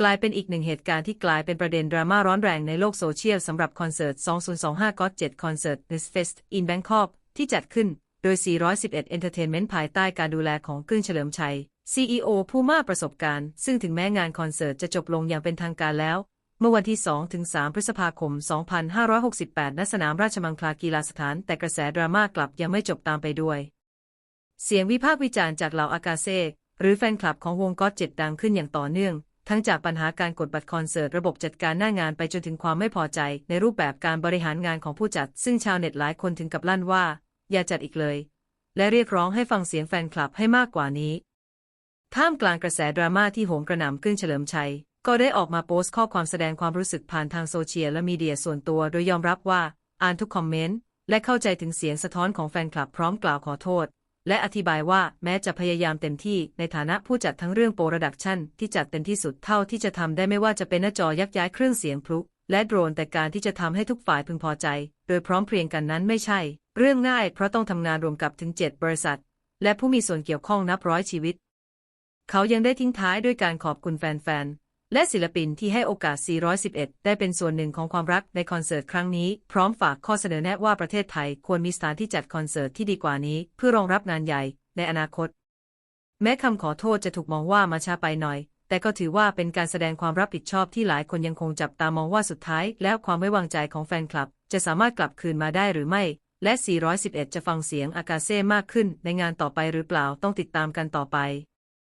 กลายเป็นอีกหนึ่งเหตุการณ์ที่กลายเป็นประเด็นดราม่าร้อนแรงในโลกโซเชียลสำหรับคอนเสิร์ต 2025 God 7 Concert This Fest in Bangkok ที่จัดขึ้น โดย 411 Entertainment ภายใต้การดูแลของกึ้งเฉลิมชัย CEO ผู้มากประสบการณ์ ซึ่งถึงแม้งานคอนเสิร์ตจะจบลงอย่างเป็นทางการแล้ว เมื่อวันที่ 2-3 พฤษภาคม 2568 ณ สนามราชมังคลากีฬาสถาน แต่กระแสดราม่ากลับยังไม่จบตามไปด้วย เสียงวิพากษ์วิจารณ์จากเหล่าอากาเซ่หรือแฟนคลับของวงก็เจ็ดดังขึ้นอย่างต่อเนื่อง ทั้งจากปัญหาการกดบัตรคอนเสิร์ตระบบจัดการหน้างานไปจนถึงความไม่พอใจ ในรูปแบบการบริหารงานของผู้จัด ซึ่งชาวเน็ตหลายคนถึงกับลั่นว่า อย่าจัดอีกเลย และเรียกร้องให้ฟังเสียงแฟนคลับให้มากกว่านี้ ท่ามกลางกระแสดราม่าที่โหมกระหน่ำกึ้งเฉลิมชัย ก็ได้ออกมาโพสต์ข้อความแสดงความรู้สึกผ่านทางโซเชียลและมีเดียส่วนตัว โดยยอมรับว่า อ่านทุกคอมเมนต์และเข้าใจถึงเสียงสะท้อนของแฟนคลับพร้อมกล่าวขอโทษ และอธิบายว่าแม้จะพยายามเต็มที่ในฐานะผู้จัดทั้งเรื่องโปรดักชันที่จัดเต็มที่สุดเท่าที่จะทำได้ไม่ว่าจะเป็นหน้าจอยักย้ายเครื่องเสียงพลุและโดรนแต่การที่จะทำให้ทุกฝ่ายพึงพอใจ โดยพร้อมเพรียงกันนั้นไม่ใช่ เรื่องง่ายเพราะต้องทำงานรวมกับถึง 7 บริษัท และผู้มีส่วนเกี่ยวข้องนับร้อยชีวิต เขายังได้ทิ้งท้ายด้วยการขอบคุณแฟนๆ และศิลปินที่ให้โอกาส 411 ได้เป็นส่วนหนึ่งของความรักในคอนเสิร์ตครั้งนี้ พร้อมฝากข้อเสนอแนะว่าประเทศไทยควรมีสถานที่จัดคอนเสิร์ตที่ดีกว่านี้ เพื่อรองรับงานใหญ่ในอนาคต แม้คำขอโทษจะถูกมองว่ามาช้าไปหน่อย แต่ก็ถือว่าเป็นการแสดงความรับผิดชอบที่หลายคนยังคงจับตามองว่าสุดท้าย แล้วความไว้วางใจของแฟนคลับ จะสามารถกลับคืนมาได้หรือไม่ และ 411 จะฟังเสียงอากาเซ่มากขึ้นในงานต่อไปหรือเปล่าต้องติดตามกันต่อไป